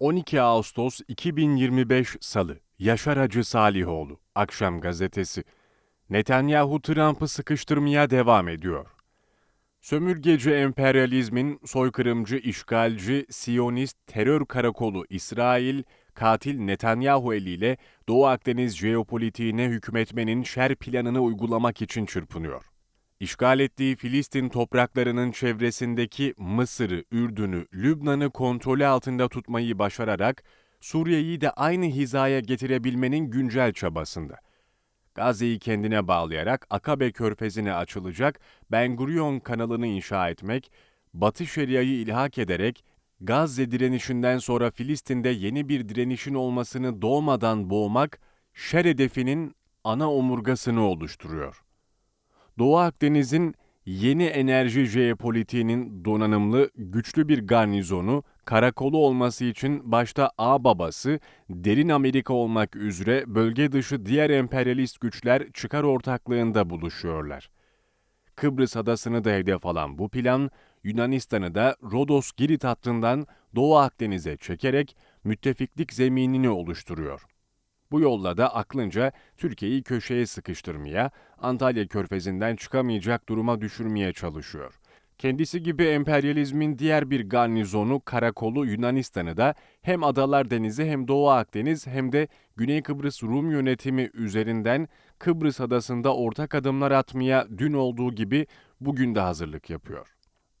12 Ağustos 2025 Salı Yaşar Hacı Salihoğlu Akşam Gazetesi Netanyahu Trump'ı sıkıştırmaya devam ediyor. Sömürgeci emperyalizmin soykırımcı, işgalci, siyonist terör karakolu İsrail, katil Netanyahu eliyle Doğu Akdeniz jeopolitiğine hükmetmenin şer planını uygulamak için çırpınıyor. İşgal ettiği Filistin topraklarının çevresindeki Mısır'ı, Ürdün'ü, Lübnan'ı kontrolü altında tutmayı başararak Suriye'yi de aynı hizaya getirebilmenin güncel çabasında. Gazze'yi kendine bağlayarak Akabe körfezine açılacak Ben Gurion kanalını inşa etmek, Batı Şeria'yı ilhak ederek Gazze direnişinden sonra Filistin'de yeni bir direnişin olmasını doğmadan boğmak, şer hedefinin ana omurgasını oluşturuyor. Doğu Akdeniz'in yeni enerji jeopolitiğinin donanımlı, güçlü bir garnizonu, karakolu olması için başta ağ babası, derin Amerika olmak üzere bölge dışı diğer emperyalist güçler çıkar ortaklığında buluşuyorlar. Kıbrıs adasını da hedef alan bu plan, Yunanistan'ı da Rodos-Girit hattından Doğu Akdeniz'e çekerek müttefiklik zeminini oluşturuyor. Bu yolla da aklınca Türkiye'yi köşeye sıkıştırmaya, Antalya körfezinden çıkamayacak duruma düşürmeye çalışıyor. Kendisi gibi emperyalizmin diğer bir garnizonu karakolu Yunanistan'ı da hem Adalar Denizi hem Doğu Akdeniz hem de Güney Kıbrıs Rum yönetimi üzerinden Kıbrıs adasında ortak adımlar atmaya dün olduğu gibi bugün de hazırlık yapıyor.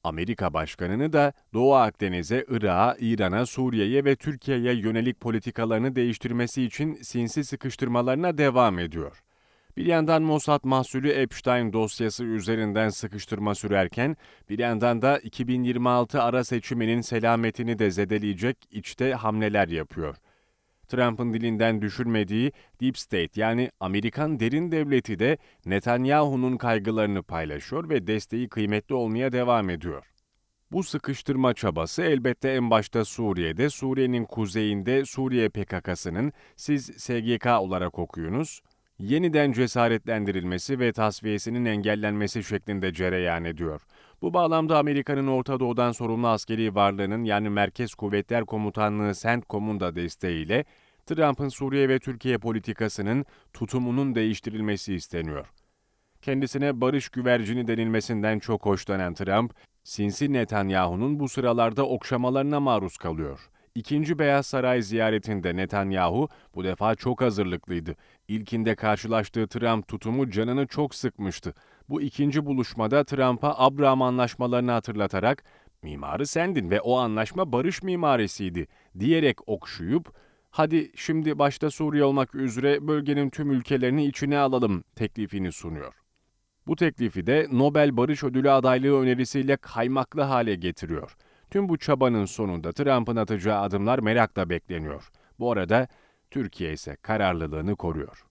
Amerika Başkanı'nı da Doğu Akdeniz'e, Irak'a, İran'a, Suriye'ye ve Türkiye'ye yönelik politikalarını değiştirmesi için sinsi sıkıştırmalarına devam ediyor. Bir yandan Mossad mahsulü Epstein dosyası üzerinden sıkıştırma sürerken, bir yandan da 2026 ara seçiminin selametini de zedeleyecek içte hamleler yapıyor. Trump'ın dilinden düşürmediği Deep State yani Amerikan derin devleti de Netanyahu'nun kaygılarını paylaşıyor ve desteği kıymetli olmaya devam ediyor. Bu sıkıştırma çabası elbette en başta Suriye'de, Suriye'nin kuzeyinde Suriye PKK'sının siz SGK olarak okuyunuz, yeniden cesaretlendirilmesi ve tasfiyesinin engellenmesi şeklinde cereyan ediyor. Bu bağlamda Amerika'nın Orta Doğu'dan sorumlu askeri varlığının yani Merkez Kuvvetler Komutanlığı CENTCOM'un da desteğiyle Trump'ın Suriye ve Türkiye politikasının tutumunun değiştirilmesi isteniyor. Kendisine barış güvercini denilmesinden çok hoşlanan Trump, sinsi Netanyahu'nun bu sıralarda okşamalarına maruz kalıyor. İkinci Beyaz Saray ziyaretinde Netanyahu bu defa çok hazırlıklıydı. İlkinde karşılaştığı Trump tutumu canını çok sıkmıştı. Bu ikinci buluşmada Trump'a Abraham anlaşmalarını hatırlatarak mimarı sendin ve o anlaşma barış mimarisiydi diyerek okşuyup hadi şimdi başta Suriye olmak üzere bölgenin tüm ülkelerini içine alalım teklifini sunuyor. Bu teklifi de Nobel Barış Ödülü adaylığı önerisiyle kaymaklı hale getiriyor. Tüm bu çabanın sonunda Trump'ın atacağı adımlar merakla bekleniyor. Bu arada Türkiye ise kararlılığını koruyor.